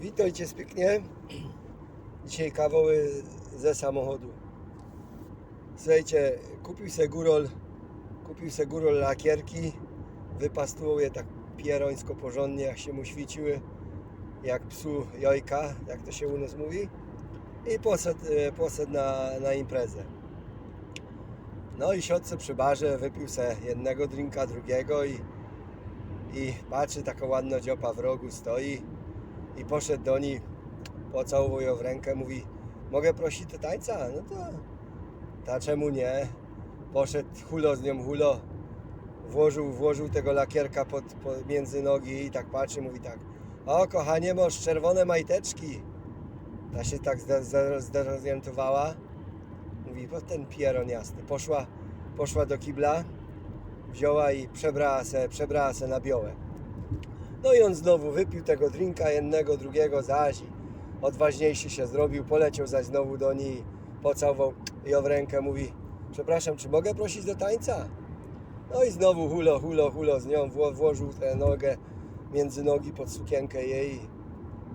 Witajcie pięknie. Dzisiaj kawoły ze samochodu. Słuchajcie, kupił se górol, kupił se górol lakierki, wypastował je tak pierońsko porządnie, jak się mu świeciły, jak psu jojka, jak to się u nas mówi. I poszedł, e, poszedł na, na imprezę. No i siadł se przy barze, wypił se jednego drinka, drugiego i, i patrzy, taka ładna dziopa w rogu stoi i poszedł do niej, pocałował ją w rękę, mówi mogę prosić do tańca? No to ta czemu nie? Poszedł hulo z nią hulo, włożył, włożył tego lakierka pod, pod, między nogi i tak patrzy, mówi tak o kochanie, masz czerwone majteczki. Ta się tak zde- zde- zdezorientowała. Mówi, bo ten pieron jasny. Poszła, poszła do kibla, wzięła i przebrała se, przebrała se na białe. No i on znowu wypił tego drinka, jednego, drugiego zaś odważniejszy się zrobił, poleciał zaś znowu do niej, pocałował ją w rękę, mówi przepraszam, czy mogę prosić do tańca? No i znowu hulo, hulo, hulo z nią, wło, włożył tę nogę między nogi pod sukienkę jej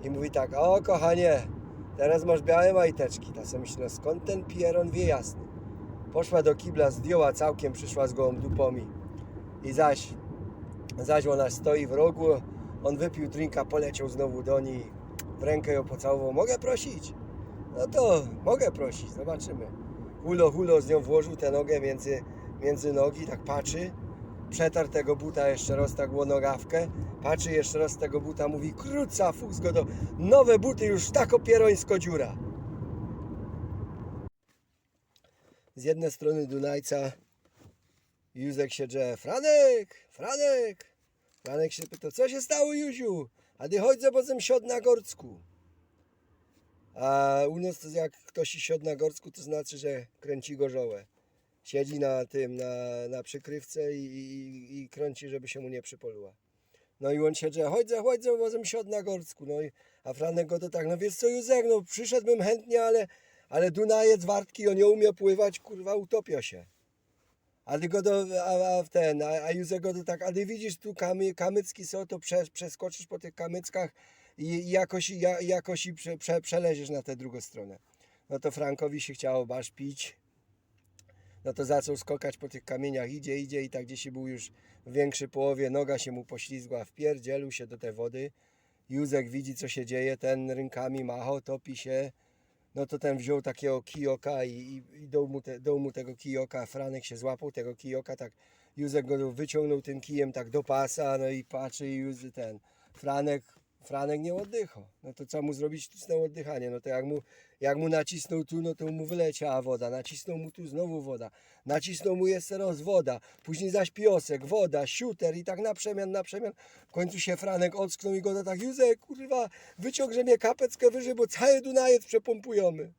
i mówi tak, o kochanie, teraz masz białe majteczki. Ta sobie myśli, no skąd ten pieron wie jasny? Poszła do kibla, zdjęła całkiem, przyszła z gołą dupą i zaś Zaś ona stoi w rogu, on wypił drinka, poleciał znowu do niej, w rękę ją pocałował. Mogę prosić? No to mogę prosić, zobaczymy. Hulo, hulo z nią włożył tę nogę między, między nogi, tak patrzy. Przetarł tego buta jeszcze raz, tak było nogawkę. Patrzy jeszcze raz tego buta, mówi króca, fuk zgodo. Nowe buty już tak opierońsko dziura. Z jednej strony Dunajca Józek się drze, Franek, Franek. Franek się pyta, co się stało Józiu? A ty chodź bo sem siod na Gorcku. A u nas to jak ktoś siod na Gorcku, to znaczy, że kręci gorzołę. Siedzi na tym, na, na przykrywce i, i, i kręci, żeby się mu nie przypoluła. No i on się drze, chodź chodź bo sem siod na Gorcku. No i, a Franek go to tak, no wiesz co Józek, no przyszedłbym chętnie, ale, ale Dunajec wartki, on nie umie pływać, kurwa utopia się. A ty go do, a, a ten, a, a Józef go to tak, a ty widzisz tu kamy, kamycki są, to prze, przeskoczysz po tych kamyckach i, jakoś, ja, jakoś prze, prze, przeleziesz na tę drugą stronę. No to Frankowi się chciało basz pić. No to zaczął skokać po tych kamieniach, idzie, idzie i tak gdzieś był już w większej połowie, noga się mu poślizgła, wpierdzielił się do tej wody. Józek widzi co się dzieje, ten rękami machał, topi się. No to ten wziął takiego kijoka i, i, i dał, mu te, dał mu tego kijoka. Franek się złapał tego kijoka, tak Józek go wyciągnął tym kijem tak do pasa, no i patrzy i Józy ten Franek, Franek nie oddychał. No to co mu zrobić tym oddychanie? No to jak mu, jak mu nacisnął tu, no to mu wyleciała woda. Nacisnął mu tu znowu woda. Nacisnął mu jeszcze raz woda. Później zaś piosek, woda, siuter i tak na przemian, na przemian. W końcu się Franek ocknął i go tak, Józek, kurwa, wyciągże mnie kapeckę wyżej, bo cały Dunajec przepompujemy.